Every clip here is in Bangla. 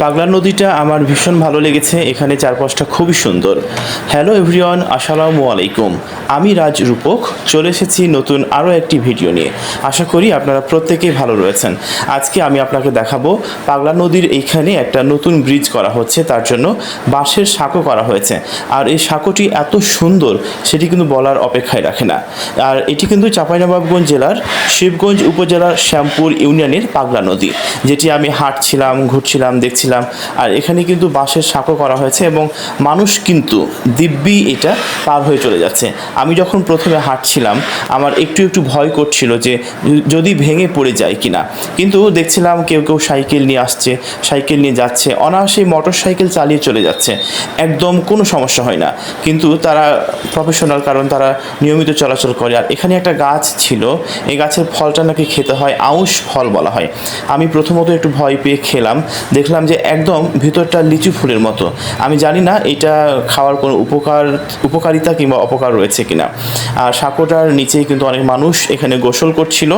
পাগলা নদীটা আমার ভীষণ ভালো লেগেছে, এখানে চারপাশটা খুবই সুন্দর। হ্যালো এভরিওয়ান, আসসালামু আলাইকুম। আমি রাজ রূপক, চলে এসেছি নতুন আরও একটি ভিডিও নিয়ে। আশা করি আপনারা প্রত্যেকেই ভালো রয়েছেন। আজকে আমি আপনাকে দেখাবো পাগলা নদীর এইখানে একটা নতুন ব্রিজ করা হচ্ছে, তার জন্য বাঁশের সাঁকো করা হয়েছে। আর এই সাঁকোটি এত সুন্দর, সেটি কিন্তু বলার অপেক্ষায় রাখে না। আর এটি কিন্তু চাঁপাইনবাবগঞ্জ জেলার শিবগঞ্জ উপজেলার শ্যামপুর ইউনিয়নের পাগলা নদী, যেটি আমি হাঁটছিলাম, ঘুরছিলাম দেখছিলাম আর এখানে কিন্তু বাঁশের সাঁকো করা হয়েছে এবং মানুষ কিন্তু দিব্যি এটা পার হয়ে চলে যাচ্ছে। আমি যখন প্রথমে হাঁটছিলাম, আমার একটু একটু ভয় করছিল যে যদি ভেঙে পড়ে যায় কিনা। কিন্তু দেখছিলাম কেউ কেউ সাইকেল নিয়ে আসছে, সাইকেল নিয়ে যাচ্ছে, অনায়াসে মোটর সাইকেল চালিয়ে চলে যাচ্ছে। একদম কোনো সমস্যা হয় না। কিন্তু তারা প্রফেশনাল কারণ তারা নিয়মিত চলাচল করে। আর এখানে একটা গাছ ছিল, এই গাছের ফলটা নাকি খেতে হয়, আউশ ফল বলা হয়। আমি প্রথমত একটু ভয় পেয়ে খেলাম। দেখলাম যে একদম ভিতরটা লিচু ফুলের মতো। আমি জানি না এটা খাওয়ার কোনো উপকার, উপকারিতা কিংবা অপকার রয়েছে কিনা। আর সাঁকোটার নিচেই কিন্তু অনেক মানুষ এখানে গোসল করছিল।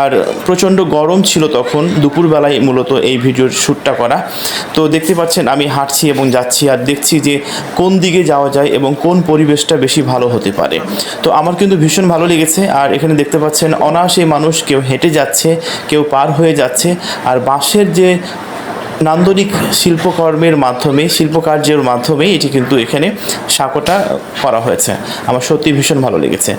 আর প্রচণ্ড গরম ছিল তখন, দুপুরবেলায় মূলত এই ভিডিওর শ্যুটটা করা। তো দেখতে পাচ্ছেন আমি হাঁটছি এবং যাচ্ছি আর দেখছি যে কোন দিকে যাওয়া যায় এবং কোন পরিবেশটা বেশি ভালো হতে পারে। তো আমার কিন্তু ভীষণ ভালো লেগেছে। আর এখানে দেখতে পাচ্ছেন অনায়াসে মানুষ কেউ হেঁটে যাচ্ছে, কেউ পার হয়ে যাচ্ছে। আর বাঁশের যে নান্দনিক শিল্পকর্মের মাধ্যমে, শিল্পকার্যের মাধ্যমে এটি কিন্তু এখানে সাঁকোটা করা হয়েছে। আমার সত্যি ভীষণ ভালো লেগেছে।